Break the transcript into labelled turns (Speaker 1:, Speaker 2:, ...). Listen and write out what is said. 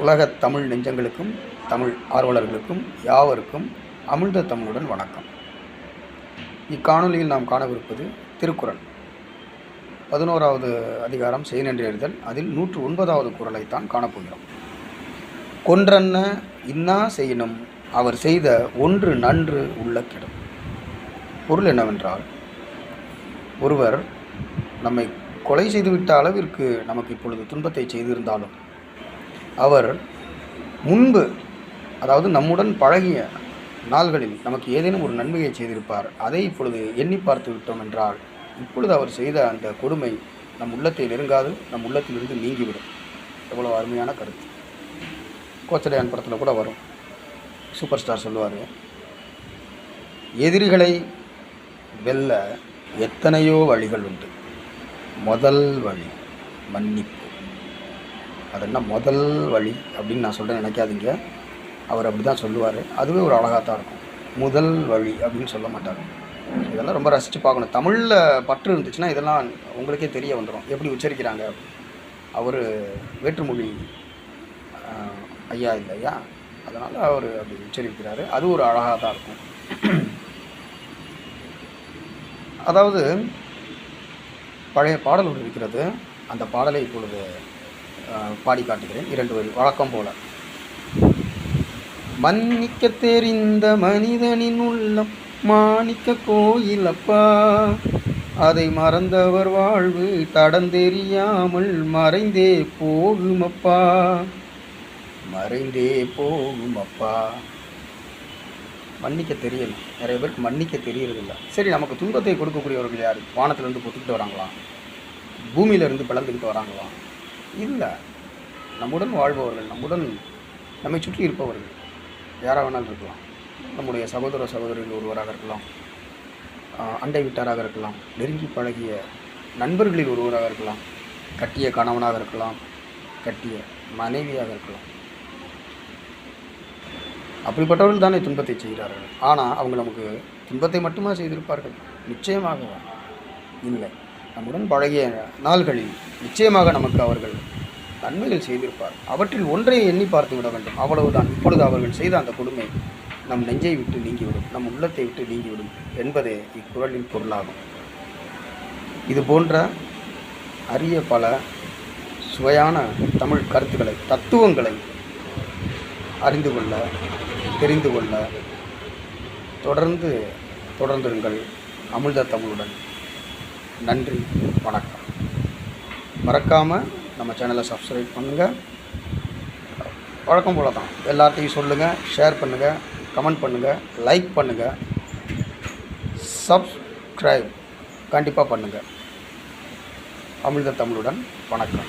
Speaker 1: உலகத் தமிழ் நெஞ்சங்களுக்கும் தமிழ் ஆர்வலர்களுக்கும் யாவருக்கும் அமிழ்த தமிழுடன் வணக்கம். இக்காணொலியில் நாம் காணவிருப்பது திருக்குறள். பதினோராவது அதிகாரம் செய்நன்றி அதில் நூற்று ஒன்பதாவது குரலைத்தான் காணப்போகிறோம். கொன்றன்ன இன்னா செய்யினும் அவர் செய்த ஒன்று நன்று உள்ள கிடும் பொருள் என்னவென்றால் ஒருவர் நம்மை கொலை செய்துவிட்ட அளவிற்கு நமக்கு இப்பொழுது துன்பத்தை செய்திருந்தாலும் அவர் முன்பு அதாவது நம்முடன் பழகிய நாள்களில் நமக்கு ஏதேனும் ஒரு நன்மையை செய்திருப்பார். அதை இப்பொழுது எண்ணி பார்த்து விட்டோம் என்றால் இப்பொழுது அவர் செய்த அந்த கொடுமை நம் உள்ளத்தை நெருங்காது நம் உள்ளத்திலிருந்து நீங்கிவிடும். எவ்வளோ அருமையான கருத்து. கோச்சடையான் படத்தில் கூட வரும். சூப்பர் ஸ்டார் சொல்லுவார் எதிரிகளை வெல்ல எத்தனையோ வழிகள் உண்டு. முதல் வழி மன்னிப்பு. அது என்ன முதல் வழி அப்படின்னு நான் சொல்கிறேன் நினைக்காதீங்க. அவர் அப்படி தான் சொல்லுவார். அதுவே ஒரு அழகாக தான் இருக்கும். முதல் வழி அப்படின்னு சொல்ல மாட்டார். இதெல்லாம் ரொம்ப ரசித்து பார்க்கணும். தமிழில் பற்று இருந்துச்சுன்னா இதெல்லாம் உங்களுக்கே தெரிய வந்துடும் எப்படி உச்சரிக்கிறாங்க அவர் வேற்றுமொழி ஐயா இல்லையா? அதனால் அவர் அப்படி உச்சரிக்கிறாரு. அது ஒரு அழகாக தான் இருக்கும். அதாவது பழைய பாடல் ஒன்று இருக்கிறது. அந்த பாடலை இப்பொழுது பாடி காட்டுகிறேன். இரண்டு வரி. வழக்கம் போல. மன்னிக்க தெரிந்த மனிதனின் உள்ளம் மாணிக்க கோயிலப்பா. அதை மறந்தவர் வாழ்வு தடந்தெறியாமல் மறைந்தே போகுமப்பா. மறைந்தே போகுமப்பா. மன்னிக்க தெரியல. நிறைய பேருக்கு மன்னிக்க தெரியறதில்ல. சரி நமக்கு துன்பத்தை கொடுக்கக்கூடியவர்கள் யார்? வானத்திலேருந்து பொத்துக்கிட்டு வராங்களா? பூமியிலேருந்து பிளந்துக்கிட்டு வராங்களா? இல்லை. நம்முடன் வாழ்பவர்கள் நம்முடன் நம்மை சுற்றி இருப்பவர்கள். யாராக வேணாலும் இருக்கலாம். நம்முடைய சகோதர சகோதரிகள் ஒருவராக இருக்கலாம். அண்டை வீட்டாராக இருக்கலாம். நெருங்கி பழகிய நண்பர்களில் ஒருவராக இருக்கலாம். கட்டிய கணவனாக இருக்கலாம். கட்டிய மனைவியாக இருக்கலாம். அப்படிப்பட்டவர்கள் தானே துன்பத்தை செய்கிறார்கள். ஆனால் அவங்க நமக்கு துன்பத்தை மட்டுமா செய்திருப்பார்கள்? நிச்சயமாக இல்லை. நம்முடன் பழகிய நாள்களில் நிச்சயமாக நமக்கு அவர்கள் நன்மைகள் செய்திருப்பார். அவற்றில் ஒன்றை எண்ணி பார்த்து விட வேண்டும். அவ்வளவுதான். இப்பொழுது அவர்கள் செய்த அந்த கொடுமை நம் நெஞ்சை விட்டு நீங்கிவிடும். நம் உள்ளத்தை விட்டு நீங்கிவிடும் என்பதே இக்குறளின் பொருளாகும். இது போன்ற அரிய பல சுவையான தமிழ் கருத்துக்களை தத்துவங்களை அறிந்து கொள்ள தெரிந்து கொள்ள தொடர்ந்து தொடர்ந்துருங்கள். அமிர்த தமிழுடன் நன்றி வணக்கம். மறக்காமல் நம்ம சேனலை சப்ஸ்கிரைப் பண்ணுங்கள் வழக்கம் போல தான் எல்லாத்தையும் சொல்லுங்கள் ஷேர் பண்ணுங்கள் கமெண்ட் பண்ணுங்கள் லைக் பண்ணுங்கள் சப்ஸ்கிரைப் கண்டிப்பாக பண்ணுங்கள் அமிர்த தமிழுடன் வணக்கம்.